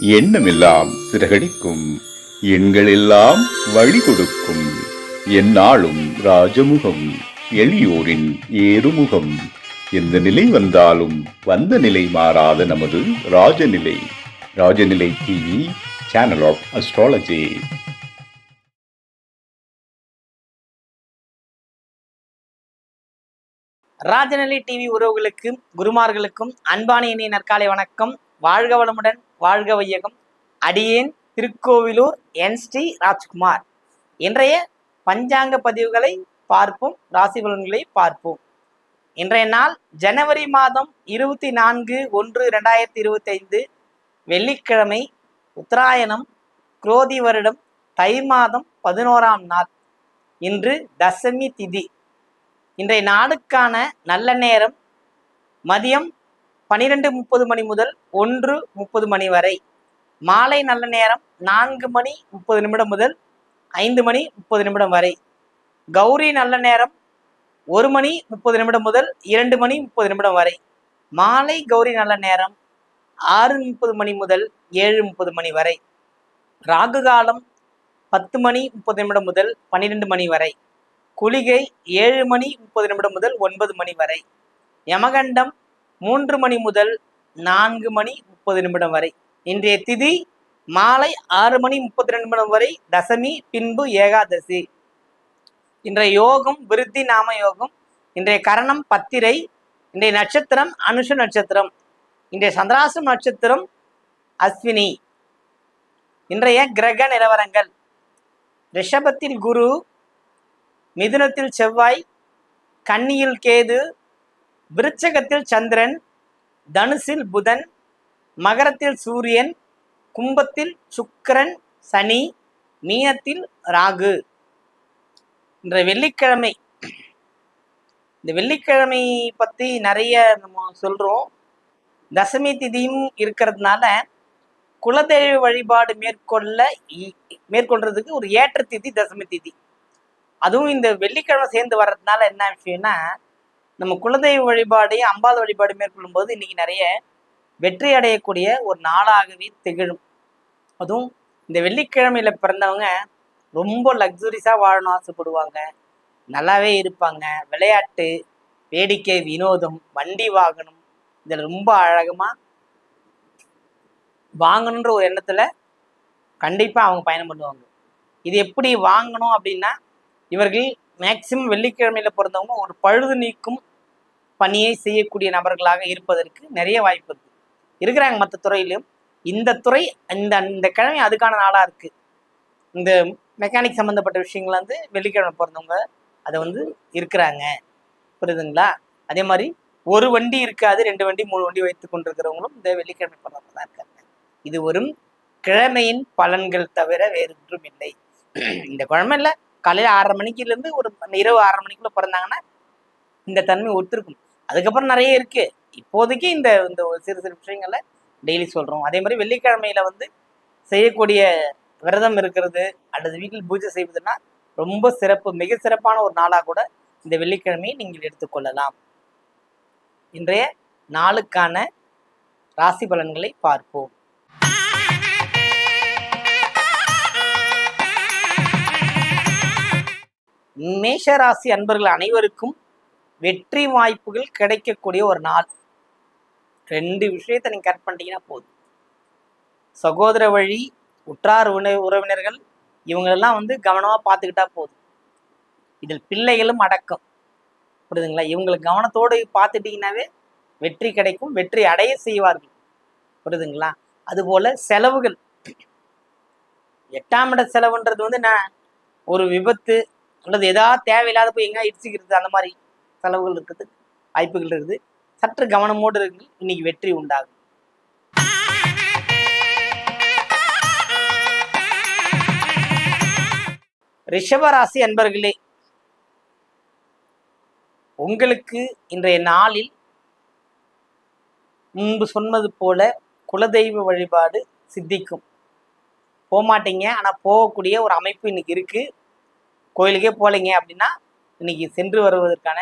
எண்ணமெல்லாம் சிறகடிக்கும். எண்களெல்லாம் வழி கொடுக்கும் எந்நாளும் ராஜமுகம் எளியோரின் ஏறுமுகம். எந்த நிலை வந்தாலும் வந்த நிலை மாறாத நமது Rajanilai. Rajanilai TV channel of astrology Rajanilai TV உறவுகளுக்கும் குருமார்களுக்கும் அன்பான இணைய நற்காலை வணக்கம். வாழ்க வளமுடன். வாழ்க வையகம். அடியேன் திருக்கோவிலூர் என் ஸ்ரீ ராஜ்குமார். இன்றைய பஞ்சாங்க பதிவுகளை பார்ப்போம். ராசி பலன்களை பார்ப்போம். இன்றைய நாள் ஜனவரி மாதம் இருபத்தி நான்கு ஒன்று ரெண்டாயிரத்தி இருபத்தி ஐந்து வெள்ளிக்கிழமை உத்தராயணம் குரோதி வருடம் தை மாதம் பதினோராம் நாள். இன்று தசமி திதி. இன்றைய நாளுக்கான நல்ல நேரம் மதியம் பனிரெண்டு முப்பது மணி முதல் ஒன்று முப்பது மணி வரை. மாலை நல்ல நேரம் நான்கு மணி முப்பது நிமிடம் முதல் ஐந்து மணி முப்பது நிமிடம் வரை. கௌரி நல்ல நேரம் ஒரு மணி முப்பது நிமிடம் முதல் இரண்டு மணி முப்பது நிமிடம் வரை. மாலை கௌரி நல்ல நேரம் ஆறு முப்பது மணி முதல் ஏழு முப்பது மணி வரை. ராகு காலம் பத்து மணி முப்பது நிமிடம் முதல் பன்னிரெண்டு மணி வரை. குளிகை ஏழு மணி முப்பது நிமிடம் முதல் ஒன்பது மணி வரை. யமகண்டம் மூன்று மணி முதல் நான்கு மணி முப்பது நிமிடம் வரை. இன்றைய திதி மாலை ஆறு மணி முப்பத்தி ரெண்டு நிமிடம் வரை தசமி பின்பு ஏகாதசி. இன்றைய யோகம் விருத்தி நாம யோகம். இன்றைய கரணம் பத்திரை. இன்றைய நட்சத்திரம் அனுஷ நட்சத்திரம். இன்றைய சந்திராசம் நட்சத்திரம் அஸ்வினி. இன்றைய கிரக நிலவரங்கள். ரிஷபத்தில் குரு மிதுனத்தில் செவ்வாய் கன்னியில் கேது விருச்சகத்தில் சந்திரன் தனுசில் புதன் மகரத்தில் சூரியன் கும்பத்தில் சுக்கிரன் சனி மீனத்தில் ராகு. இன்றைய வெள்ளிக்கிழமை இந்த வெள்ளிக்கிழமை பற்றி நிறைய நம்ம சொல்கிறோம் தசமி திதியும் இருக்கிறதுனால குலதெய்வ வழிபாடு மேற்கொள்ள இ- மேற்கொள்றதுக்கு ஒரு ஏற்ற திதி தசமி திதி. அதுவும் இந்த வெள்ளிக்கிழமை சேர்ந்து வர்றதுனால என்ன விஷயம்னா நம்ம குலதெய்வ வழிபாடையும் அம்பாள் வழிபாடு மேற்கொள்ளும் போது இன்னைக்கு நிறைய வெற்றி அடையக்கூடிய ஒரு நாளாகவே திகழும். அதுவும் இந்த வெள்ளிக்கிழமையில பிறந்தவங்க ரொம்ப லக்ஸுரிஸா வாழணும் ஆசைப்படுவாங்க. நல்லாவே இருப்பாங்க. விளையாட்டு வேடிக்கை வினோதம் வண்டி வாகனம் இதில் ரொம்ப அழகமா வாங்கணுன்ற ஒரு எண்ணத்துல கண்டிப்பா அவங்க பயணம் பண்ணுவாங்க. இது எப்படி வாங்கணும் அப்படின்னா இவர்கள் மேக்சிமம் வெள்ளிக்கிழமையில பிறந்தவங்க ஒரு பழுது நீக்கும் பணியை செய்யக்கூடிய நபர்களாக இருப்பதற்கு நிறைய வாய்ப்பு இருக்கு. இருக்கிறாங்க மற்ற துறையிலும். இந்த துறை இந்த இந்த கிழமை அதுக்கான நாளா இருக்கு. இந்த மெக்கானிக் சம்மந்தப்பட்ட விஷயங்கள் வந்து வெள்ளிக்கிழமை பிறந்தவங்க அதை வந்து இருக்கிறாங்க. புரியுதுங்களா? அதே மாதிரி ஒரு வண்டி இருக்காது ரெண்டு வண்டி மூணு வண்டி வைத்து கொண்டிருக்கிறவங்களும் இந்த வெள்ளிக்கிழமை பிறந்தவங்க தான் இருக்காங்க. இது வரும் கிழமையின் பலன்கள் தவிர வேறு ஒன்றும் இல்லை. இந்த குழம்பு இல்லை காலையில் ஆறரை மணிக்குலேருந்து ஒரு இரவு ஆறரை மணிக்குள்ளே பிறந்தாங்கன்னா இந்த தன்மை ஒத்துருக்கும் அதுக்கப்புறம் நிறைய இருக்கு. இப்போதைக்கு இந்த இந்த ஒரு சிறு சிறு விஷயங்களை டெய்லி சொல்றோம். அதே மாதிரி வெள்ளிக்கிழமையில வந்து செய்யக்கூடிய விரதம் இருக்கிறது அல்லது வீட்டில் பூஜை செய்வதுன்னா ரொம்ப சிறப்பு மிக சிறப்பான ஒரு நாளாக கூட இந்த வெள்ளிக்கிழமையை நீங்கள் எடுத்துக்கொள்ளலாம். இன்றைய நாளுக்கான ராசி பலன்களை பார்ப்போம். மேஷ ராசி அன்பர்கள் அனைவருக்கும் வெற்றி வாய்ப்புகள் கிடைக்கக்கூடிய ஒரு நாள். ரெண்டு விஷயத்தை நீங்கள் கரெக்ட் பண்ணிட்டீங்கன்னா போதும். சகோதர வழி உற்றார் உண உறவினர்கள் இவங்களெல்லாம் வந்து கவனமா பார்த்துக்கிட்டா போதும். இதில் பிள்ளைகளும் அடக்கம். புரியுதுங்களா? இவங்களை கவனத்தோடு பார்த்துட்டீங்கன்னாவே வெற்றி கிடைக்கும் வெற்றி அடைய செய்வார்கள். புரியுதுங்களா? அதுபோல் செலவுகள். எட்டாம் இட செலவுன்றது வந்து நான் ஒரு விபத்து அல்லது ஏதாவது தேவையில்லாத போய் எங்க இடிச்சுக்கிறது அந்த மாதிரி. செலவுகள் இருக்குது வாய்ப்புகள் இருக்குது. சற்று கவனமோடு இருங்கள் இன்னைக்கு வெற்றி உண்டாகும். ரிஷபராசி அன்பர்களே உங்களுக்கு இன்றைய நாளில் முன்பு சொன்னது போல குலதெய்வ வழிபாடு சித்திக்கும். போகமாட்டீங்க ஆனால் போகக்கூடிய ஒரு அமைப்பு இன்னைக்கு இருக்கு. கோயிலுக்கே போகலைங்க அப்படின்னா இன்னைக்கு சென்று வருவதற்கான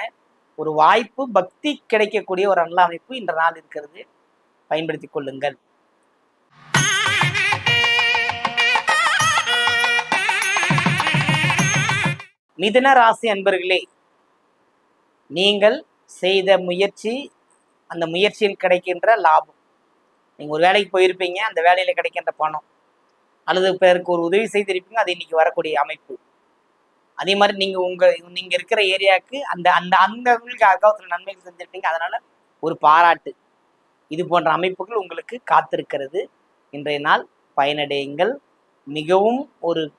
ஒரு வாய்ப்பு பக்தி கிடைக்கக்கூடிய ஒரு நல்ல அமைப்பு இந்த நாள் இருக்கிறது. பயன்படுத்தி கொள்ளுங்கள். மிதுன ராசி அன்பர்களே நீங்கள் செய்த முயற்சி அந்த முயற்சியில் கிடைக்கின்ற லாபம். நீங்கள் ஒரு வேலைக்கு போயிருப்பீங்க அந்த வேலையில் கிடைக்கின்ற பணம். அல்லது பிறருக்கு ஒரு உதவி செய்திருப்பீங்க அது இன்னைக்கு வரக்கூடிய அமைப்பு. அதே மாதிரி நீங்கள் உங்கள் நீங்கள் இருக்கிற ஏரியாவுக்கு அந்த அந்த அந்த அவங்களுக்காக சில நன்மைகள் செஞ்சிருப்பீங்க அதனால ஒரு பாராட்டு. இது போன்ற அமைப்புகள் உங்களுக்கு காத்திருக்கிறது. இன்றைய நாள் பயனடையுங்கள். மிகவும் ஒரு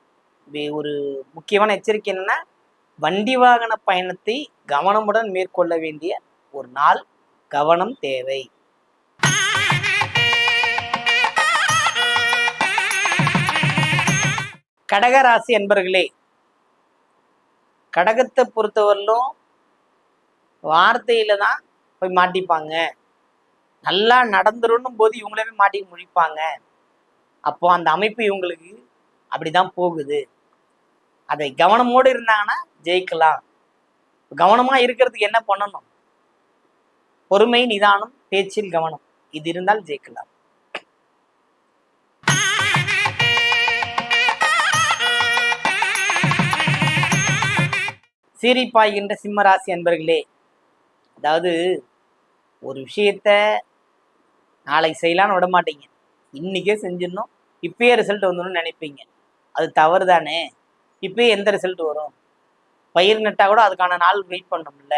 வே- ஒரு முக்கியமான எச்சரிக்கை என்னன்னா வண்டி வாகன பயணத்தை கவனமுடன் மேற்கொள்ள வேண்டிய ஒரு நாள் கவனம் தேவை. கடகராசி என்பர்களே கடகத்தை பொறுத்தவரையிலும் வார்த்தையில தான் போய் மாட்டிப்பாங்க. நல்லா நடந்துரும் போது இவங்களே போய் மாட்டி முழிப்பாங்க. அப்போ அந்த அமைப்பு இவங்களுக்கு அப்படிதான் போகுது. அதை கவனமோடு இருந்தாங்கன்னா ஜெயிக்கலாம். கவனமா இருக்கிறதுக்கு என்ன பண்ணணும்? பொறுமை நிதானம் பேச்சில் கவனம். இது இருந்தால் ஜெயிக்கலாம். சீரிப்பாய்கின்ற சிம்மராசி அன்பர்களே அதாவது ஒரு விஷயத்த நாளைக்கு செய்யலாம்னு விட மாட்டீங்க இன்னைக்கே செஞ்சிடணும் இப்பயே ரிசல்ட் வந்துடும் நினைப்பீங்க. அது தவறு தானே இப்பயே எந்த ரிசல்ட் வரும்? பயிர் நட்டா கூட அதுக்கான நாள் வெயிட் பண்ணணும்ல.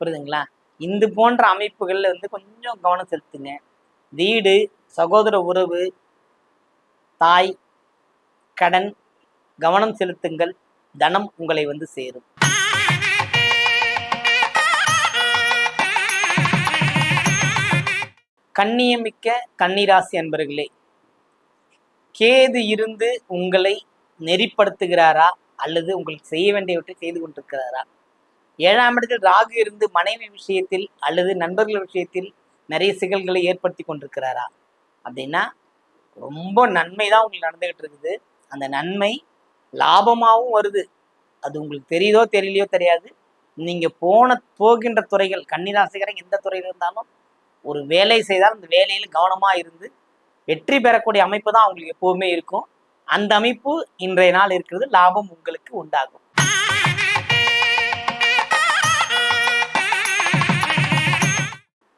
புரியுதுங்களா? இந்த போன்ற அமைப்புகளில் வந்து கொஞ்சம் கவனம் செலுத்துங்க. வீடு சகோதர உறவு தாய் கடன் கவனம் செலுத்துங்கள். தனம் உங்களை வந்து சேரும். கண்ணியமிக்க கன்னிராசி அன்பர்களே கேது இருந்து உங்களை நெறிப்படுத்துகிறாரா? அல்லது உங்களுக்கு செய்ய வேண்டியவற்றை செய்து கொண்டிருக்கிறாரா? ஏழாம் இடத்தில் ராகு இருந்து மனைவி விஷயத்தில் அல்லது நண்பர்கள் விஷயத்தில் நிறைய சிக்கல்களை ஏற்படுத்தி கொண்டிருக்கிறாரா? அப்படின்னா ரொம்ப நன்மை தான் உங்களுக்கு நடந்துகிட்டு இருக்குது. அந்த நன்மை லாபமாகவும் வருது. அது உங்களுக்கு தெரியுதோ தெரியலையோ தெரியாது. நீங்கள் போன போகின்ற துறைகள் கன்னிராசிகரன் எந்த துறையில் இருந்தாலும் ஒரு வேலை செய்தால் அந்த வேலையில் கவனமாக இருந்து வெற்றி பெறக்கூடிய அமைப்பு தான் அவங்களுக்கு எப்போவுமே இருக்கும். அந்த அமைப்பு இன்றைய நாள் இருக்கிறது. லாபம் உங்களுக்கு உண்டாகும்.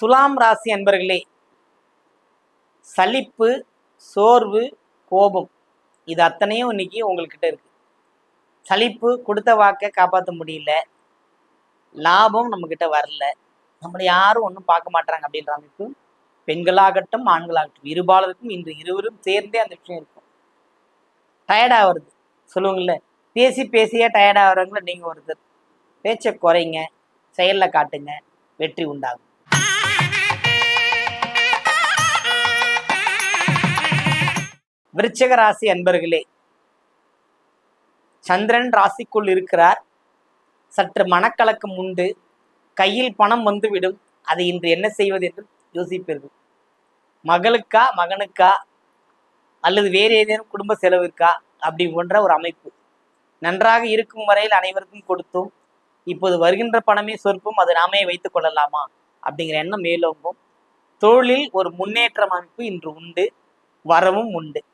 துலாம் ராசி அன்பர்களே சலிப்பு சோர்வு கோபம். இது அத்தனையும் இன்னைக்கு உங்கள்கிட்ட இருக்கு. சலிப்பு கொடுத்த வாக்கை காப்பாற்ற முடியல. லாபம் நம்மக்கிட்ட வரல. நம்மளை யாரும் ஒன்றும் பார்க்க மாட்டாங்க அப்படின்ற அமைப்பு. பெண்களாகட்டும் ஆண்களாகட்டும் இருபாலருக்கும் இன்று இருவரும் சேர்ந்தே அந்த விஷயம் இருக்கும். டயர்டாக வருது சொல்லுவாங்கல்ல பேசி பேசியே டயர்டாகிறவங்கள நீங்கள் ஒருத்தர் பேச்சை குறைங்க செயலில் காட்டுங்க வெற்றி உண்டாகும். விருச்சிக ராசி அன்பர்களே சந்திரன் ராசிக்குள் இருக்கிறார். சற்று மனக்கலக்கம் உண்டு. கையில் பணம் வந்துவிடும். அதை இன்று என்ன செய்வது என்று யோசிப்பீர்கள். மகளுக்கா மகனுக்கா அல்லது வேறு ஏதேனும் குடும்ப செலவிற்கா? அப்படி போன்ற ஒரு அமைப்பு. நன்றாக இருக்கும் வரையில் அனைவருக்கும் கொடுத்தும். இப்போது வருகின்ற பணமே சொற்பும் அது நாமே வைத்துக் கொள்ளலாமா? அப்படிங்கிற எண்ணம் மேலோங்கும். தொழிலில் ஒரு முன்னேற்றம் அமைப்பு இன்று உண்டு. வரவும் உண்டு.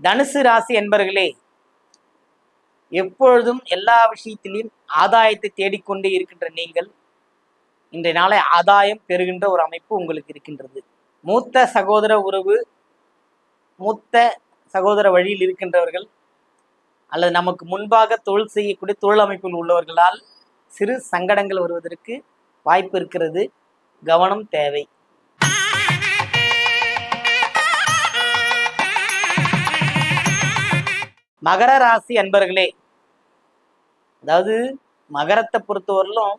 தனுசு ராசி என்பர்களே எப்பொழுதும் எல்லா விஷயத்திலையும் ஆதாயத்தை தேடிக்கொண்டே இருக்கின்ற நீங்கள் இன்றைய நாளை ஆதாயம் பெறுகின்ற ஒரு அமைப்பு உங்களுக்கு இருக்கின்றது. மூத்த சகோதர உறவு மூத்த சகோதர வழியில் இருக்கின்றவர்கள் அல்லது நமக்கு முன்பாக தொழில் செய்யக்கூடிய தொழில் அமைப்பில் உள்ளவர்களால் சிறு சங்கடங்கள் வருவதற்கு வாய்ப்பு இருக்கிறது. கவனம் தேவை. மகர ராசி அன்பர்களே அதாவது மகரத்தை பொறுத்தவரையிலும்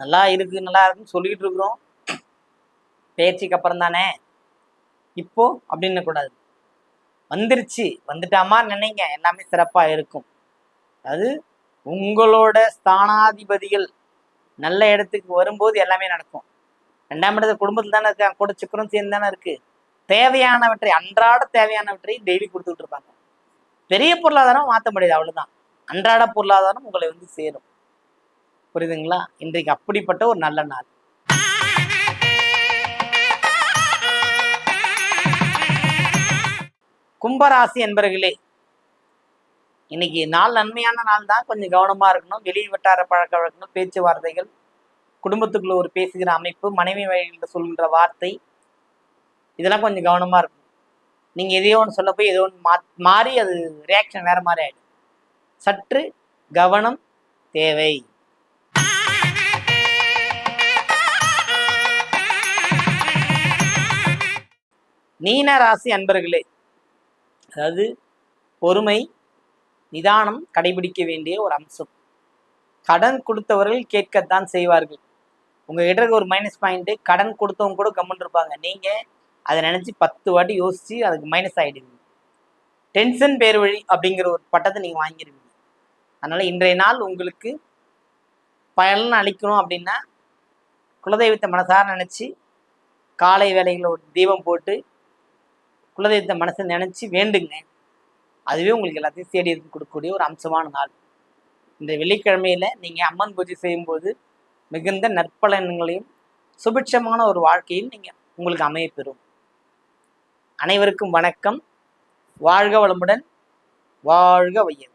நல்லா இருக்கு நல்லா இருக்குன்னு சொல்லிக்கிட்டு இருக்கிறோம். பேச்சுக்கு அப்புறம் தானே. இப்போ அப்படின்னு கூடாது வந்துருச்சு வந்துட்டாமா நினைங்க எல்லாமே சிறப்பாக இருக்கும். அது உங்களோட ஸ்தானாதிபதிகள் நல்ல இடத்துக்கு வரும்போது எல்லாமே நடக்கும். ரெண்டாம் இடத்துல குடும்பத்தில் தானே இருக்காங்க கூட சுக்கரம் சேர்ந்து தானே இருக்கு. தேவையானவற்றை அன்றாட தேவையானவற்றை டெய்லி கொடுத்துட்டு இருப்பாங்க. பெரிய பொருளாதாரம் மாற்ற முடியாது அவ்வளவுதான். அன்றாட பொருளாதாரம் உங்களை வந்து சேரும். புரியுதுங்களா? இன்றைக்கு அப்படிப்பட்ட ஒரு நல்ல நாள். கும்பராசி என்பர்களே இன்னைக்கு நாள் நன்மையான நாள் தான் கொஞ்சம் கவனமா இருக்கணும். வெளி வட்டார பழக்க வழக்கங்கள் பேச்சுவார்த்தைகள் குடும்பத்துக்குள்ள ஒரு பேசுகிற அமைப்பு மனைவி வழியில் சொல்கின்ற வார்த்தை இதெல்லாம் கொஞ்சம் கவனமா இருக்கும் நீங்க எதையோ ஒன்று சொல்ல போய் ஏதோ ஒன்று மா மாறி அது ரியாக்ஷன் வேற மாதிரி ஆயிடும். சற்று கவனம் தேவை. நீன ராசி அன்பர்களே அதாவது பொறுமை நிதானம் கடைபிடிக்க வேண்டிய ஒரு அம்சம். கடன் கொடுத்தவர்கள் கேட்கத்தான் செய்வார்கள். உங்ககிட்ட இருக்க ஒரு மைனஸ் பாயிண்ட்டு கடன் கொடுத்தவங்க கூட கம்மன் இருப்பாங்க. நீங்க அதை நினைச்சு பத்து வாட்டி யோசிச்சு அதுக்கு மைனஸ் ஆயிடுவீங்க. டென்ஷன் பேர் வழி அப்படிங்கிற ஒரு பட்டத்தை நீங்க வாங்கிடுவீங்க அதனால இன்றைய நாள் உங்களுக்கு பயன் அளிக்கணும் அப்படின்னா குலதெய்வத்தை மனசார நினைச்சு காலை வேலைகளில் ஒரு தீபம் போட்டு குலதெய்வத்தை மனசை நினைச்சு வேண்டுங்க. அதுவே உங்களுக்கு எல்லாத்தையும் தேடி கொடுக்கக்கூடிய ஒரு அம்சமான நாள். இந்த வெள்ளிக்கிழமையில நீங்க அம்மன் பூஜை செய்யும்போது மிகுந்த நற்பலன்களையும் சுபிட்சமான ஒரு வாழ்க்கையும் நீங்க உங்களுக்கு அமையப்பெறும். அனைவருக்கும் வணக்கம். வாழ்க வளமுடன். வாழ்க வையம்